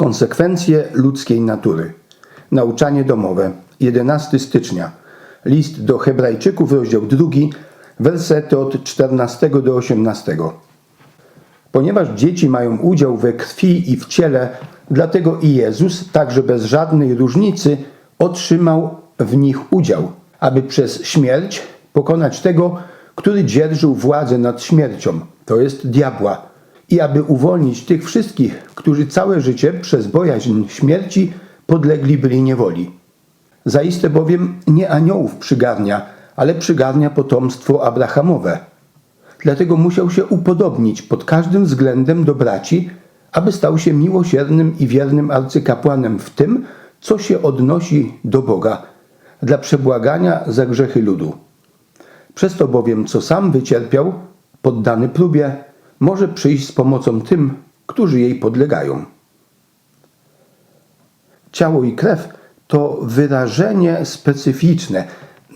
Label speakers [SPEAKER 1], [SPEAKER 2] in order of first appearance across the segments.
[SPEAKER 1] Konsekwencje ludzkiej natury. Nauczanie domowe. 11 stycznia. List do Hebrajczyków, rozdział 2, wersety od 14 do 18. Ponieważ dzieci mają udział we krwi i w ciele, dlatego i Jezus, także bez żadnej różnicy, otrzymał w nich udział, aby przez śmierć pokonać tego, który dzierżył władzę nad śmiercią, to jest diabła, i aby uwolnić tych wszystkich, którzy całe życie przez bojaźń śmierci podlegli byli niewoli. Zaiste bowiem nie aniołów przygarnia, ale przygarnia potomstwo Abrahamowe. Dlatego musiał się upodobnić pod każdym względem do braci, aby stał się miłosiernym i wiernym arcykapłanem w tym, co się odnosi do Boga, dla przebłagania za grzechy ludu. Przez to bowiem, co sam wycierpiał, poddany próbie, może przyjść z pomocą tym, którzy jej podlegają. Ciało i krew to wyrażenie specyficzne.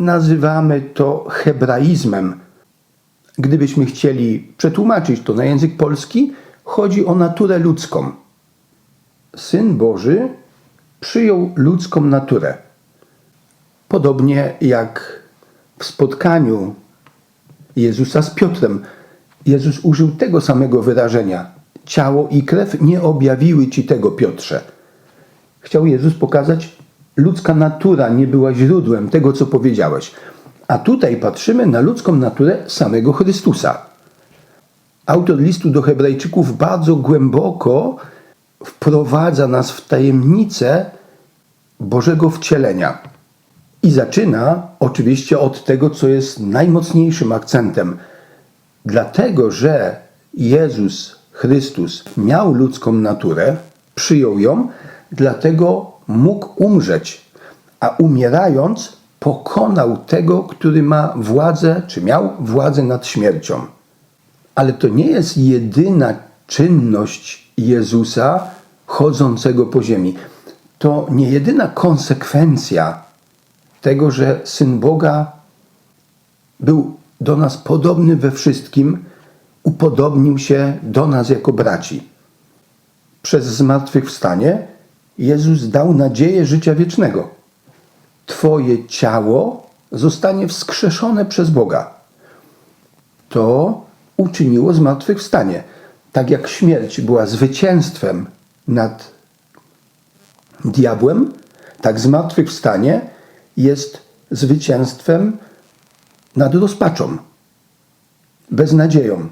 [SPEAKER 1] Nazywamy to hebraizmem. Gdybyśmy chcieli przetłumaczyć to na język polski, chodzi o naturę ludzką. Syn Boży przyjął ludzką naturę. Podobnie jak w spotkaniu Jezusa z Piotrem. Jezus użył tego samego wyrażenia. Ciało i krew nie objawiły ci tego, Piotrze. Chciał Jezus pokazać, ludzka natura nie była źródłem tego, co powiedziałeś. A tutaj patrzymy na ludzką naturę samego Chrystusa. Autor listu do Hebrajczyków bardzo głęboko wprowadza nas w tajemnicę Bożego wcielenia. I zaczyna oczywiście od tego, co jest najmocniejszym akcentem. Dlatego, że Jezus Chrystus miał ludzką naturę, przyjął ją, dlatego mógł umrzeć, a umierając pokonał tego, który ma władzę, czy miał władzę nad śmiercią. Ale to nie jest jedyna czynność Jezusa chodzącego po ziemi. To nie jedyna konsekwencja tego, że Syn Boga był do nas podobny we wszystkim, upodobnił się do nas jako braci. Przez zmartwychwstanie Jezus dał nadzieję życia wiecznego. Twoje ciało zostanie wskrzeszone przez Boga. To uczyniło zmartwychwstanie. Tak jak śmierć była zwycięstwem nad diabłem, tak zmartwychwstanie jest zwycięstwem nad rozpaczą, beznadzieją.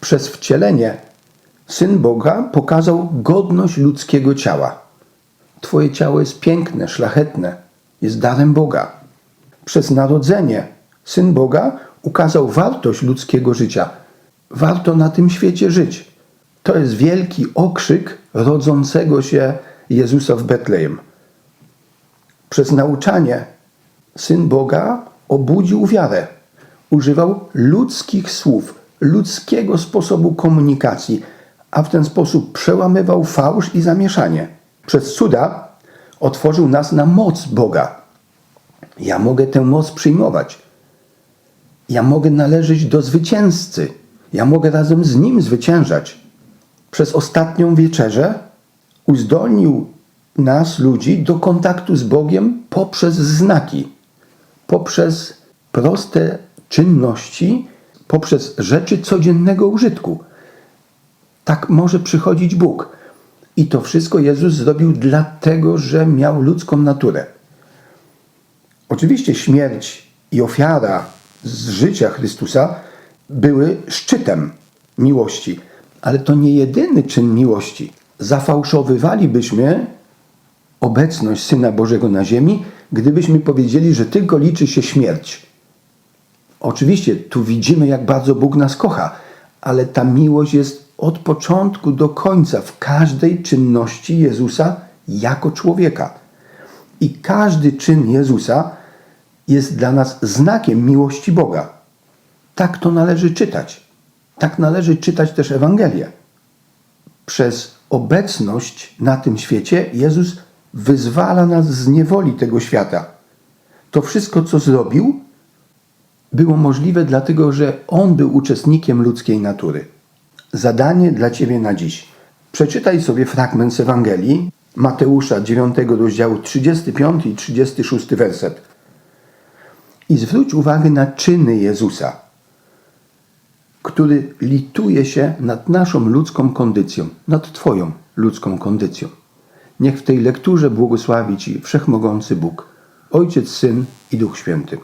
[SPEAKER 1] Przez wcielenie Syn Boga pokazał godność ludzkiego ciała. Twoje ciało jest piękne, szlachetne, jest darem Boga. Przez narodzenie Syn Boga ukazał wartość ludzkiego życia. Warto na tym świecie żyć. To jest wielki okrzyk rodzącego się Jezusa w Betlejem. Przez nauczanie Syn Boga obudził wiarę. Używał ludzkich słów, ludzkiego sposobu komunikacji, a w ten sposób przełamywał fałsz i zamieszanie. Przez cuda otworzył nas na moc Boga. Ja mogę tę moc przyjmować. Ja mogę należeć do zwycięzcy. Ja mogę razem z nim zwyciężać. Przez ostatnią wieczerzę uzdolnił nas, ludzi, do kontaktu z Bogiem poprzez znaki, poprzez proste czynności, poprzez rzeczy codziennego użytku. Tak może przychodzić Bóg. I to wszystko Jezus zrobił dlatego, że miał ludzką naturę. Oczywiście śmierć i ofiara z życia Chrystusa były szczytem miłości, ale to nie jedyny czyn miłości. Zafałszowywalibyśmy obecność Syna Bożego na ziemi, gdybyśmy powiedzieli, że tylko liczy się śmierć. Oczywiście tu widzimy, jak bardzo Bóg nas kocha, ale ta miłość jest od początku do końca w każdej czynności Jezusa jako człowieka. I każdy czyn Jezusa jest dla nas znakiem miłości Boga. Tak to należy czytać. Tak należy czytać też Ewangelię. Przez obecność na tym świecie Jezus wyzwala nas z niewoli tego świata. To wszystko, co zrobił, było możliwe dlatego, że On był uczestnikiem ludzkiej natury. Zadanie dla Ciebie na dziś. Przeczytaj sobie fragment z Ewangelii Mateusza 9 rozdziału 35 i 36 werset. I zwróć uwagę na czyny Jezusa, który lituje się nad naszą ludzką kondycją, nad Twoją ludzką kondycją. Niech w tej lekturze błogosławi Ci Wszechmogący Bóg, Ojciec, Syn i Duch Święty.